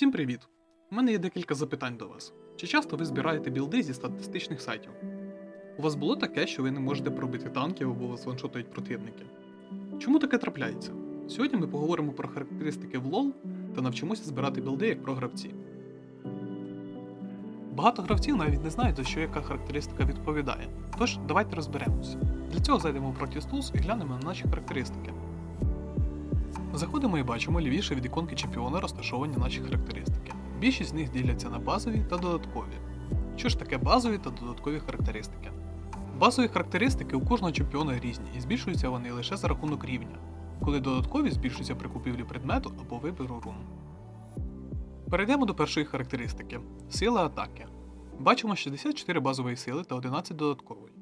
Всім привіт! У мене є декілька запитань до вас. Чи часто ви збираєте білди зі статистичних сайтів? У вас було таке, що ви не можете пробити танків або вас ваншотують противники? Чому таке трапляється? Сьогодні ми поговоримо про характеристики в LoL та навчимося збирати білди як програвці. Багато гравців навіть не знають, за що яка характеристика відповідає. Тож давайте розберемося. Для цього зайдемо в Practice Tools і глянемо на наші характеристики. Заходимо і бачимо лівіше від іконки чемпіона розташовані наші характеристики. Більшість з них діляться на базові та додаткові. Що ж таке базові та додаткові характеристики? Базові характеристики у кожного чемпіона різні і збільшуються вони лише за рахунок рівня, коли додаткові збільшуються при купівлі предмету або вибору рун. Перейдемо до першої характеристики сила атаки. Бачимо 64 базової сили та 11 додаткової.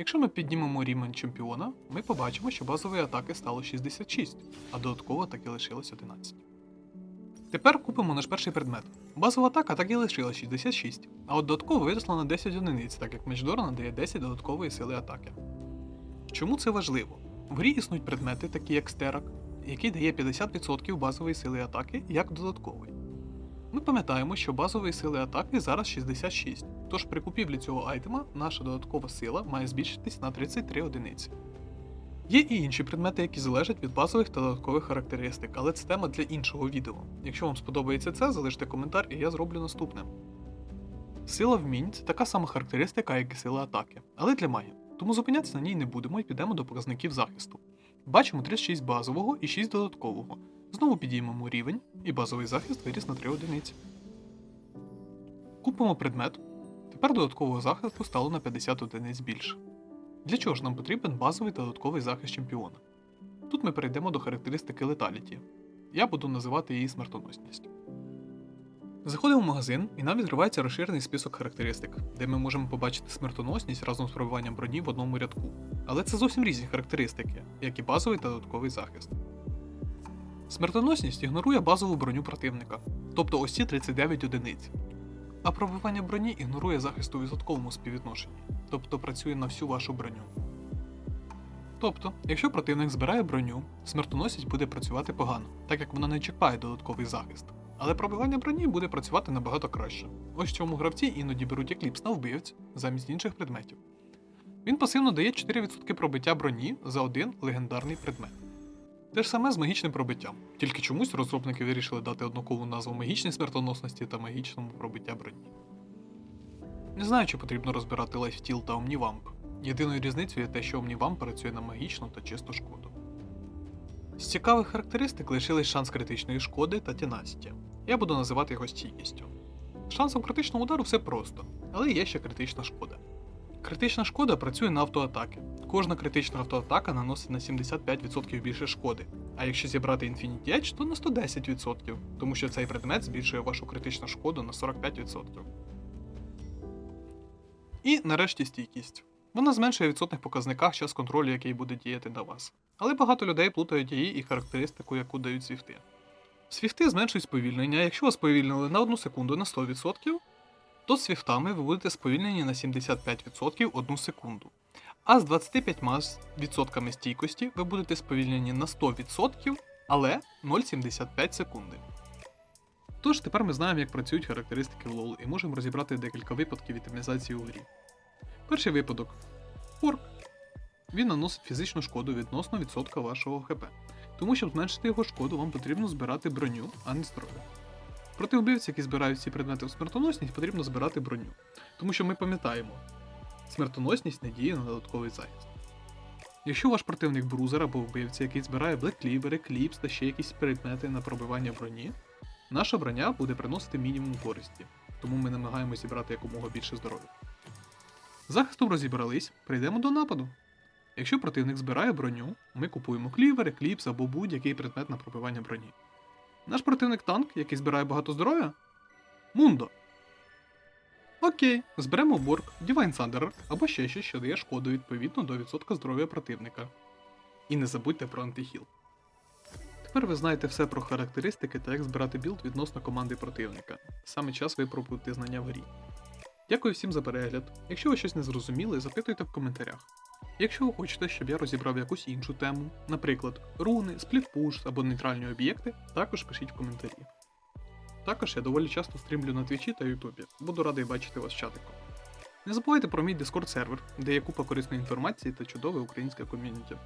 Якщо ми піднімемо рівень чемпіона, ми побачимо, що базової атаки стало 66, а додатково атаки лишилось 11. Тепер купимо наш перший предмет. Базова атака так і лишилась 66, а от додатково виросла на 10 одиниць, так як Мечдор надає 10 додаткової сили атаки. Чому це важливо? В грі існують предмети, такі як стерак, який дає 50% базової сили атаки як додатковий. Ми пам'ятаємо, що базової сили атаки зараз 66, тож при купівлі цього айтема наша додаткова сила має збільшитись на 33 одиниці. Є і інші предмети, які залежать від базових та додаткових характеристик, але це тема для іншого відео. Якщо вам сподобається це, залиште коментар і я зроблю наступне. Сила вмінь це така сама характеристика, як і сила атаки, але для магів. Тому зупинятися на ній не будемо і підемо до показників захисту. Бачимо 36 базового і 6 додаткового. Знову підіймемо рівень, і базовий захист виріс на 3 одиниці. Купимо предмет. Тепер додаткового захисту стало на 50 одиниць більше. Для чого ж нам потрібен базовий та додатковий захист чемпіона? Тут ми перейдемо до характеристики леталіті. Я буду називати її смертоносність. Заходимо в магазин і нам відкривається розширений список характеристик, де ми можемо побачити смертоносність разом з пробиванням броні в одному рядку. Але це зовсім різні характеристики, як і базовий та додатковий захист. Смертоносність ігнорує базову броню противника, тобто ось ці 39 одиниць. А пробивання броні ігнорує захист у відсотковому співвідношенні, тобто працює на всю вашу броню. Тобто, якщо противник збирає броню, смертоносність буде працювати погано, так як вона не чекає додатковий захист. Але пробивання броні буде працювати набагато краще. Ось чому гравці іноді беруть екліпс на вбивць замість інших предметів. Він пасивно дає 4% пробиття броні за один легендарний предмет. Те ж саме з магічним пробиттям, тільки чомусь розробники вирішили дати однакову назву магічній смертоносності та магічному пробиття броні. Не знаю, чи потрібно розбирати Lifesteal та Omnivamp. Єдиною різницею є те, що Omnivamp працює на магічну та чисту шкоду. З цікавих характеристик лишились шанс критичної шкоди та тінасті. Я буду називати його стійкістю. Шансом критичного удару все просто, але є ще критична шкода. Критична шкода працює на автоатаки. Кожна критична автоатака наносить на 75% більше шкоди. А якщо зібрати Infinity Edge, то на 110%, тому що цей предмет збільшує вашу критичну шкоду на 45%. І нарешті стійкість. Вона зменшує в відсотних показниках час контролю, який буде діяти на вас. Але багато людей плутають її і характеристику, яку дають свіфти. Свіфти зменшують сповільнення, якщо вас сповільнили на 1 секунду на 100%, то з свіфтами ви будете сповільнені на 75% 1 секунду. А з 25% стійкості ви будете сповільнені на 100%, але 0,75 секунди. Тож тепер ми знаємо, як працюють характеристики в LoL і можемо розібрати декілька випадків вітамізації у грі. Перший випадок Орк. Він наносить фізичну шкоду відносно відсотка вашого ХП. Тому, щоб зменшити його шкоду, вам потрібно збирати броню, а не здоров'я. Проти вбивців, які збирають ці предмети в смертоносність, потрібно збирати броню. Тому що ми пам'ятаємо, смертоносність не діє на додатковий захист. Якщо ваш противник брузер або вбивця, який збирає Cleaver, Eclipse та ще якісь предмети на пробивання броні, наша броня буде приносити мінімум користі, тому ми намагаємося зібрати якомога більше здоров'я. Захистом розібрались, прийдемо до нападу. Якщо противник збирає броню, ми купуємо клівер, екліпс або будь-який предмет на пробивання броні. Наш противник танк, який збирає багато здоров'я? Мундо. Окей, зберемо борг, Divine Thunderer або ще щось, що дає шкоду відповідно до відсотка здоров'я противника. І не забудьте про антихіл. Тепер ви знаєте все про характеристики та як збирати білд відносно команди противника. Саме час випробувати знання в грі. Дякую всім за перегляд. Якщо ви щось не зрозуміли, запитуйте в коментарях. Якщо ви хочете, щоб я розібрав якусь іншу тему, наприклад, руни, сплітпуш або нейтральні об'єкти, також пишіть в коментарі. Також я доволі часто стрімлю на Твічі та Ютубі. Буду радий бачити вас чатиком. Не забувайте про мій Discord сервер, де є купа корисної інформації та чудове українське ком'юніті.